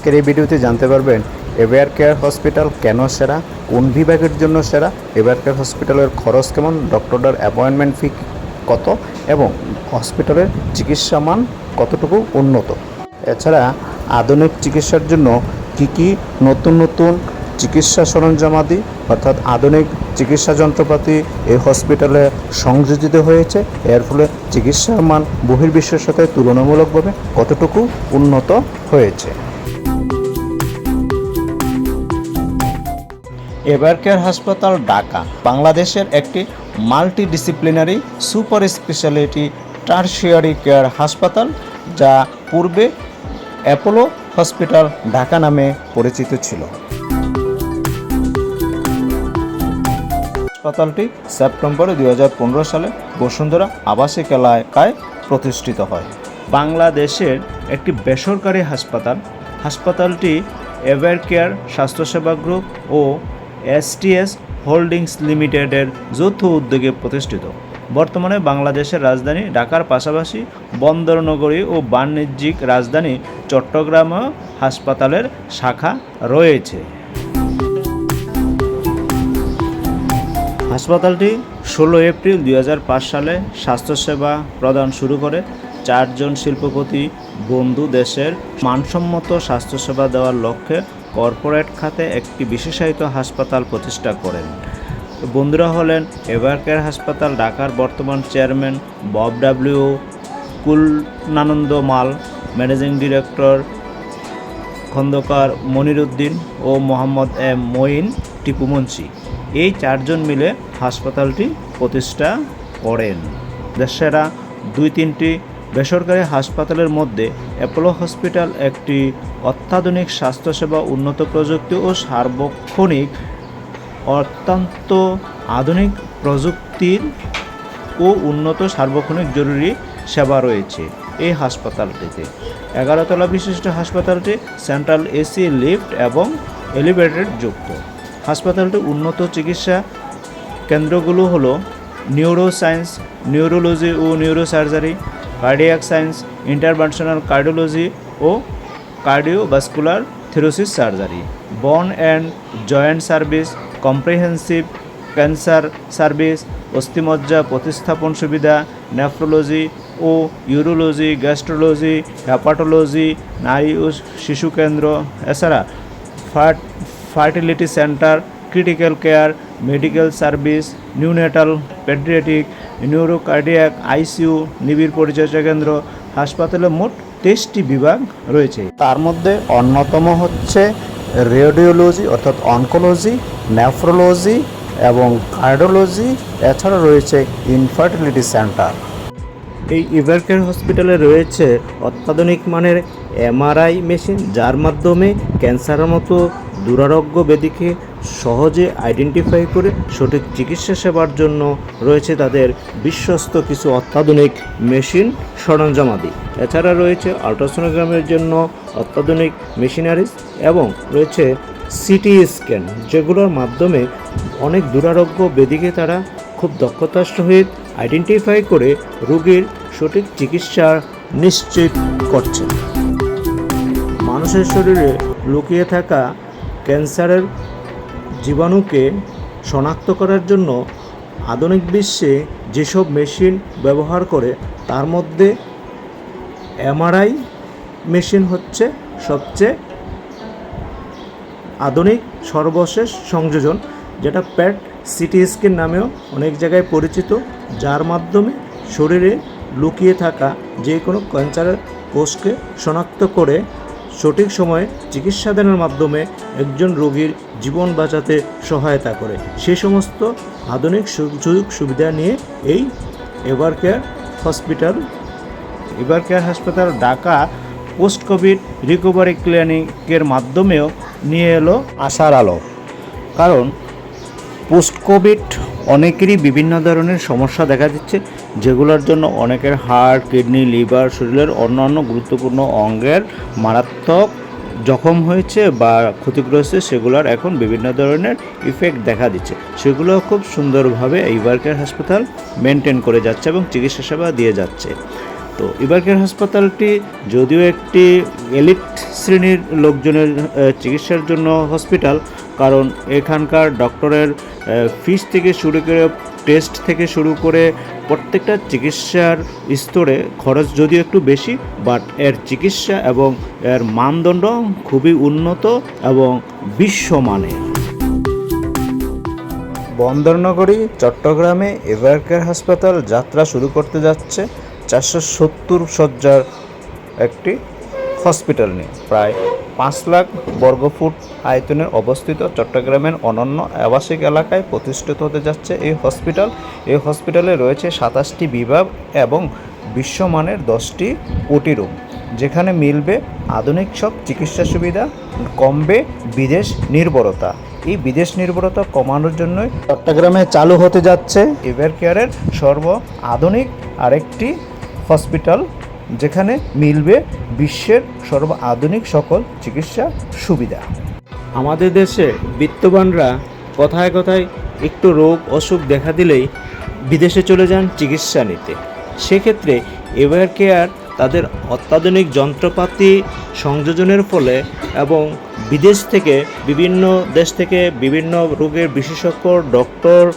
আজকের এই ভিডিওতে জানতে পারবেন এভার কেয়ার হসপিটাল কেন সেরা, কোন বিভাগের জন্য সেরা এভার কেয়ার হসপিটালের খরচ কেমন ডক্টরদের অ্যাপয়েন্টমেন্ট ফি কত এবং হসপিটালের চিকিৎসা মান কতটুকু উন্নত। এছাড়া আধুনিক চিকিৎসার জন্য কি কি নতুন নতুন চিকিৎসা সরঞ্জামাদি অর্থাৎ আধুনিক চিকিৎসা যন্ত্রপাতি এই হসপিটালে সংযোজিত হয়েছে, এর ফলে চিকিৎসার মান বহির্বিশ্বের সাথে তুলনামূলকভাবে কতটুকু উন্নত হয়েছে। এভার কেয়ার হাসপাতাল ঢাকা, বাংলাদেশের একটি multidisciplinary super speciality tertiary care হাসপাতাল, যা পূর্বে অ্যাপোলো হসপিটাল ঢাকা নামে পরিচিত ছিল। হাসপাতালটি সেপ্টেম্বর দু হাজার পনেরো সালে বসুন্ধরা আবাসিক এলাকায় প্রতিষ্ঠিত হয়। বাংলাদেশের একটি বেসরকারি হাসপাতাল, হাসপাতালটি এভার কেয়ার স্বাস্থ্যসেবা গ্রুপ ও এসটিএস হোল্ডিংস লিমিটেডের যৌথ উদ্যোগে প্রতিষ্ঠিত। বর্তমানে বাংলাদেশের রাজধানী ঢাকার পাশাপাশি বন্দরনগরী ও বাণিজ্যিক রাজধানী চট্টগ্রাম হাসপাতালের শাখা রয়েছে। হাসপাতালটি ষোলো এপ্রিল দু হাজার পাঁচ সালে স্বাস্থ্যসেবা প্রদান শুরু করে। চারজন শিল্পপতি বন্ধু দেশের মানসম্মত স্বাস্থ্যসেবা দেওয়ার লক্ষ্যে কর্পোরেট খাতে একটি বিশেষায়িত হাসপাতাল প্রতিষ্ঠা করেন। বন্ধুরা হলেন এভারকেয়ার হাসপাতাল ঢাকার বর্তমান চেয়ারম্যান বব ডাব্লিউ কুলনানন্দ মাল, ম্যানেজিং ডিরেক্টর খন্দকার মনিরুদ্দিন ও মোহাম্মদ এম মঈন টিপু মুন্সি। এই চারজন মিলে হাসপাতালটি প্রতিষ্ঠা করেন। দেশেরা দুই তিনটি বেসরকারি হাসপাতালের মধ্যে অ্যাপোলো হসপিটাল একটি অত্যাধুনিক স্বাস্থ্যসেবা উন্নত প্রযুক্তি ও সার্বক্ষণিক অত্যন্ত আধুনিক প্রযুক্তির ও উন্নত সার্বক্ষণিক জরুরি সেবা রয়েছে এই হাসপাতালটিতে। এগারোতলা বিশিষ্ট হাসপাতালটি সেন্ট্রাল এসি, লিফট এবং এলিভেটেড যুক্ত। হাসপাতালটি উন্নত চিকিৎসা কেন্দ্রগুলো হলো neuro science neurology O neurosurgery cardiac science interventional cardiology O cardiovascular thoracic surgery bone and joint service comprehensive cancer service অস্থিমজ্জা প্রতিস্থাপন সুবিধা নেফ্রোলজি ও ইউরোলজি গ্যাস্ট্রোলজি হ্যাপাটোলজি নারী ও শিশু কেন্দ্র, এছাড়া fart fertility centre critical care medical service neonatal paediatric neurocardiac ICU নিবিড় পরিচর্যা কেন্দ্র হাসপাতালে মোট তেইশটি বিভাগ রয়েছে। তার মধ্যে অন্যতম হচ্ছে রেডিওলজি অর্থাৎ অনকোলজি নেফ্রোলজি এবং কার্ডিওলজি এছাড়া রয়েছে ইনফার্টিলিটি সেন্টার এই ইভারকেয়ার হসপিটালে রয়েছে অত্যাধুনিক মানের এমআরআই মেশিন যার মাধ্যমে ক্যান্সারের মতো দুরারোগ্য ব্যাধিকে সহজে আইডেন্টিফাই করে সঠিক চিকিৎসা সেবার জন্য রয়েছে তাদের বিশ্বস্ত কিছু অত্যাধুনিক মেশিন সরঞ্জামাদি। এছাড়া রয়েছে আল্ট্রাসোনোগ্রামের জন্য অত্যাধুনিক মেশিনারিজ এবং রয়েছে সিটি স্ক্যান যেগুলোর মাধ্যমে অনেক দুরারোগ্য ব্যাধিকে তারা খুব দক্ষতার সহিত আইডেন্টিফাই করে রোগীর সঠিক চিকিৎসা নিশ্চিত করছে। মানুষের শরীরে লুকিয়ে থাকা ক্যান্সারের জীবাণুকে শনাক্ত করার জন্য আধুনিক বিশ্বে যেসব মেশিন ব্যবহার করে, তার মধ্যে এমআরআই মেশিন হচ্ছে সবচেয়ে আধুনিক সর্বশেষ সংযোজন, যেটা প্যাট সিটি স্ক্যান নামেও অনেক জায়গায় পরিচিত, যার মাধ্যমে শরীরে লুকিয়ে থাকা যে কোনো ক্যান্সারের কোষকে শনাক্ত করে সঠিক সময়ে চিকিৎসাদানের মাধ্যমে একজন রোগীর জীবন বাঁচাতে সহায়তা করে। সে সমস্ত আধুনিক সুযোগ সুবিধা নিয়ে এই Evercare hospital Evercare হাসপাতাল ঢাকা পোস্ট কোভিড রিকভারি ক্লিনিকের মাধ্যমেও নিয়ে এলো আশার আলো। কারণ পোস্ট কোভিড অনেকেরই বিভিন্ন ধরনের সমস্যা দেখা দিচ্ছে, যেগুলোর জন্য অনেকের হার্ট কিডনি, লিভার, শরীরের অন্যান্য গুরুত্বপূর্ণ অঙ্গের মারাত্মক জখম হয়েছে বা ক্ষতিগ্রস্ত সেগুলোর এখন বিভিন্ন ধরনের ইফেক্ট দেখা দিচ্ছে। সেগুলো খুব সুন্দরভাবে ওয়ার্কার হাসপাতাল মেনটেন করে যাচ্ছে এবং চিকিৎসা সেবা দিয়ে যাচ্ছে। তো ইবারকের হাসপাতালটি যদিও একটি এলিট শ্রেণির লোকজনের চিকিৎসার জন্য হসপিটাল কারণ এখানকার ডক্টরের ফিস থেকে শুরু করে টেস্ট থেকে শুরু করে প্রত্যেকটা চিকিৎসার স্তরে খরচ যদিও একটু বেশি বাট এর চিকিৎসা এবং এর মানদণ্ড খুবই উন্নত এবং বিশ্বমানের। বন্দরনগরী, চট্টগ্রামে এভারকেয়ার হাসপাতাল যাত্রা শুরু করতে যাচ্ছে চারশো সত্তর শয্যার একটি হসপিটাল নিয়ে। প্রায় পাঁচ লাখ বর্গফুট আয়তনের অবস্থিত চট্টগ্রামের অনন্য আবাসিক এলাকায় প্রতিষ্ঠিত হতে যাচ্ছে এই হসপিটাল। এই হসপিটালে রয়েছে সাতাশটি বিভাগ এবং বিশ্বমানের দশটি ওটি রুম, যেখানে মিলবে আধুনিক সব চিকিৎসা সুবিধা, কমবে বিদেশ নির্ভরতা। এই বিদেশ নির্ভরতা কমানোর জন্যই চট্টগ্রামে চালু হতে যাচ্ছে এভার কেয়ারের সর্ব আধুনিক আরেকটি হসপিটাল। যেখানে মিলবে বিশ্বের সর্ব আধুনিক সকল চিকিৎসা সুবিধা। আমাদের দেশে বিত্তবানরা কথায় কথায় একটু রোগ, অসুখ দেখা দিলেই বিদেশে চলে যান চিকিৎসা নিতে। সেক্ষেত্রে এভার কেয়ার তাদের অত্যাধুনিক যন্ত্রপাতি সংযোজনের ফলে এবং বিদেশ থেকে বিভিন্ন দেশ থেকে বিভিন্ন রোগের বিশেষজ্ঞ, ডক্টর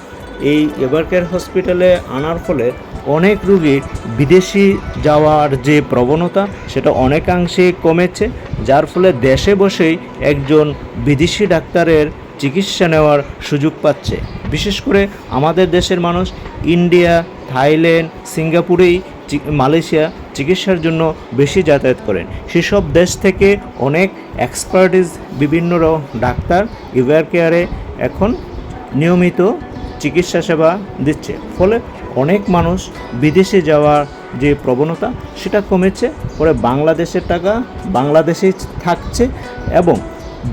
এই এভার কেয়ার হসপিটালে আনার ফলে অনেক রুগীর বিদেশি যাওয়ার যে প্রবণতা, সেটা অনেকাংশে কমেছে, যার ফলে দেশে বসেই একজন বিদেশি ডাক্তারের চিকিৎসা নেওয়ার সুযোগ পাচ্ছে। বিশেষ করে আমাদের দেশের মানুষ ইন্ডিয়া, থাইল্যান্ড, সিঙ্গাপুরেই মালয়েশিয়া চিকিৎসার জন্য বেশি যাতায়াত করেন। সেসব দেশ থেকে অনেক এক্সপার্টিস বিভিন্ন ডাক্তার ইভার কেয়ারে এখন নিয়মিত চিকিৎসা সেবা দিচ্ছে। ফলে অনেক মানুষ বিদেশে যাওয়ার যে প্রবণতা, সেটা কমেছে। পরে বাংলাদেশের টাকা বাংলাদেশেই থাকছে এবং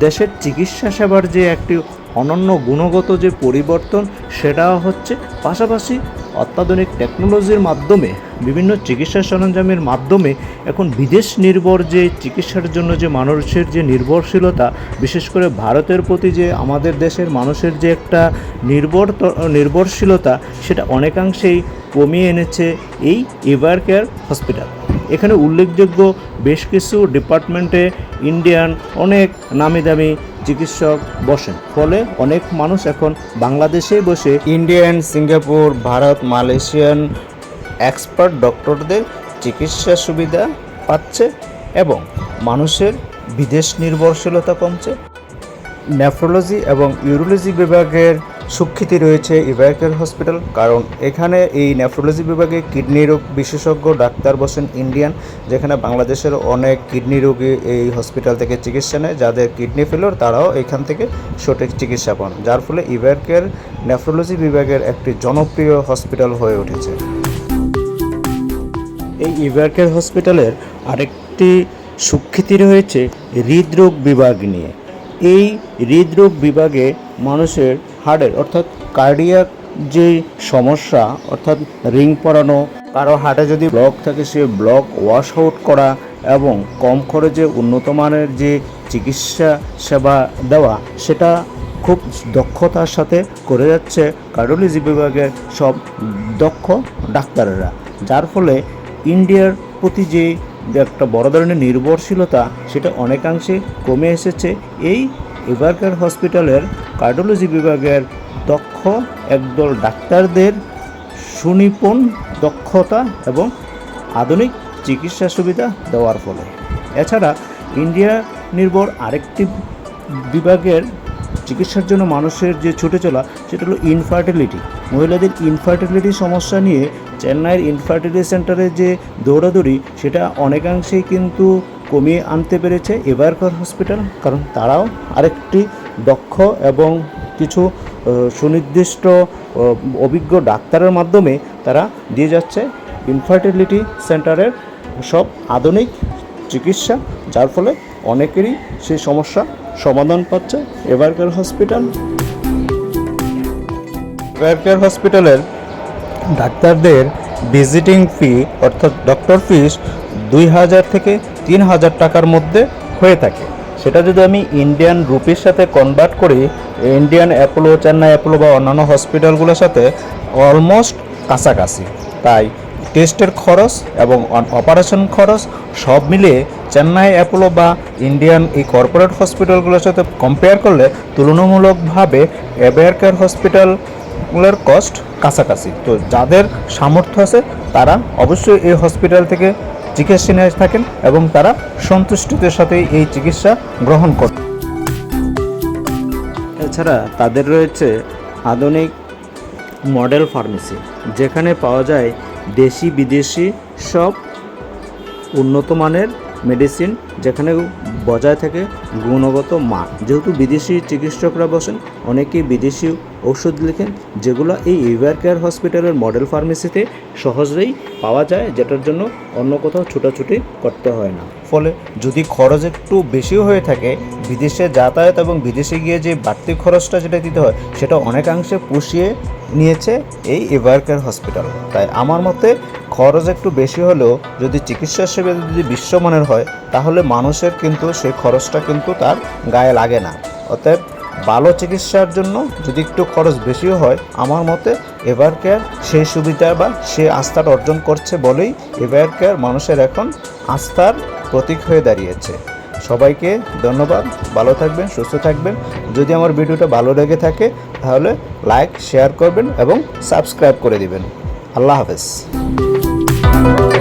দেশের চিকিৎসা সেবার যে একটি অনন্য গুণগত যে পরিবর্তন, সেটাও হচ্ছে। পাশাপাশি অত্যাধুনিক টেকনোলজির মাধ্যমে, বিভিন্ন চিকিৎসা সরঞ্জামের মাধ্যমে এখন বিদেশ নির্ভর যে চিকিৎসার জন্য যে মানুষের যে নির্ভরশীলতা, বিশেষ করে ভারতের প্রতি যে আমাদের দেশের মানুষের যে একটা নির্ভর নির্ভরশীলতা, সেটা অনেকাংশেই কমিয়ে এনেছে এই এভার কেয়ার হসপিটাল এখানে উল্লেখযোগ্য বেশ কিছু ডিপার্টমেন্টে ইন্ডিয়ান অনেক নামি দামি চিকিৎসক বসেন। ফলে অনেক মানুষ এখন বাংলাদেশে বসে Indian, Singapore, Bharat, Malaysian expert ডক্টরদের চিকিৎসা সুবিধা পাচ্ছে এবং মানুষের বিদেশ নির্ভরশীলতা কমছে। নেফ্রোলজি এবং ইউরোলজি বিভাগের স্বীকৃতি রয়েছে ইভাইকের হসপিটাল, কারণ এখানে এই নেফ্রোলজি বিভাগে কিডনি রোগ বিশেষজ্ঞ ডাক্তার বসেন ইন্ডিয়ান, যেখানে বাংলাদেশের অনেক কিডনি রোগী এই হসপিটাল থেকে চিকিৎসা নেয়। যাদের কিডনি ফেলোর, তারাও এখান থেকে সঠিক চিকিৎসা পান, যার ফলে ইভাইকের নেফ্রোলজি বিভাগের একটি জনপ্রিয় হসপিটাল হয়ে উঠেছে। এই ইভারকের হসপিটালের আরেকটি স্বীকৃতি রয়েছে হৃদরোগ বিভাগ নিয়ে। এই হৃদরোগ বিভাগে মানুষের হার্টের, অর্থাৎ কার্ডিয়াক যে সমস্যা, অর্থাৎ রিং পরানো, কারও হার্টে যদি ব্লক থাকে, সে ব্লক ওয়াশ আউট করা এবং কম খরচে উন্নত মানের যে চিকিৎসা সেবা দেওয়া, সেটা খুব দক্ষতার সাথে করে যাচ্ছে কার্ডিওলজি বিভাগের সব দক্ষ ডাক্তারেরা। যার ফলে ইন্ডিয়ার প্রতি যে একটা বড় ধরনের নির্ভরশীলতা, সেটা অনেকাংশে কমে এসেছে। এই এভারকার হসপিটালের কার্ডিওলজি বিভাগের দক্ষ একদল ডাক্তারদের সুনিপুণ দক্ষতা এবং আধুনিক চিকিৎসা সুবিধা দেওয়ার ফলে। এছাড়া ইন্ডিয়া নির্ভর আরেকটি বিভাগের চিকিৎসার জন্য মানুষের যে ছুটে চলা, সেটা হলো ইনফার্টিলিটি মহিলাদের ইনফার্টিলিটি সমস্যা নিয়ে চেন্নাইয়ের ইনফার্টিলিটি সেন্টারে যে দৌড়াদৌড়ি, সেটা অনেকাংশেই কিন্তু কমিয়ে আনতে পেরেছে এভারকার হসপিটাল কারণ তারাও আরেকটি দক্ষ এবং কিছু সুনির্দিষ্ট অভিজ্ঞ ডাক্তারের মাধ্যমে তারা দিয়ে যাচ্ছে ইনফার্টিলিটি সেন্টারের সব আধুনিক চিকিৎসা, যার ফলে অনেকেরই সেই সমস্যা সমাধান পাচ্ছে এভারকার হসপিটাল এভারকার হসপিটালের ডাক্তারদের ভিজিটিং ফি অর্থাৎ ডক্টর ফিস দুই হাজার থেকে তিন হাজার টাকার মধ্যে হয়ে থাকে। সেটা যদি আমি ইন্ডিয়ান রুপির সাথে কনভার্ট করি ইন্ডিয়ান অ্যাপোলো চেন্নাই অ্যাপোলো বা অন্যান্য হসপিটালগুলোর সাথে অলমোস্ট কাছাকাছি। তাই টেস্টের খরচ এবং অপারেশন খরচ সব মিলিয়ে চেন্নাই অ্যাপোলো বা ইন্ডিয়ান এই কর্পোরেট হসপিটালগুলোর সাথে কম্পেয়ার করলে তুলনামূলকভাবে এবেয়ার কেয়ার হসপিটালগুলোর কস্ট কাছাকাছি। তো যাদের সামর্থ্য আছে, তারা অবশ্যই এই হসপিটাল থেকে চিকিৎসা নিয়ে থাকেন এবং তারা সন্তুষ্টিদের সাথে এই চিকিৎসা গ্রহণ করেন। এছাড়া তাদের রয়েছে আধুনিক মডেল ফার্মেসি, যেখানে পাওয়া যায় দেশি বিদেশি সব উন্নত মানের মেডিসিন যেখানে বজায় থাকে গুণগত মান। যেহেতু বিদেশি চিকিৎসকরা বসেন, অনেকেই বিদেশি ওষুধ লেখেন, যেগুলো এই ইভার কেয়ার হসপিটালের মডেল ফার্মেসিতে সহজেই পাওয়া যায়, যেটার জন্য অন্য কোথাও ছুটাছুটি করতে হয় না। ফলে যদি খরচ একটু বেশিও হয়ে থাকে, বিদেশে যাতায়াত এবং বিদেশে গিয়ে যে বাড়তি খরচটা যেটা দিতে হয়, সেটা অনেকাংশে পুষিয়ে নিয়েছে এই এভারকেয়ার হসপিটাল তাই আমার মতে খরচ একটু বেশি হলেও যদি চিকিৎসা সেবা যদি বিশ্বমানের হয়, তাহলে মানুষের কিন্তু সেই খরচটা কিন্তু তার গায়ে লাগে না। অতএব ভালো চিকিৎসার জন্য যদি একটু খরচ বেশিও হয়, আমার মতে এভার কেয়ার সেই সুবিধা বা সেই আস্থাটা অর্জন করছে বলেই এভার কেয়ার মানুষের এখন আস্থার প্রতীক হয়ে দাঁড়িয়েছে। সবাইকে ধন্যবাদ, ভালো থাকবেন, সুস্থ থাকবেন। যদি আমার ভিডিওটা ভালো লেগে থাকে, তাহলে লাইক শেয়ার করবেন এবং সাবস্ক্রাইব করে দিবেন। আল্লাহ হাফেজ। Thank you.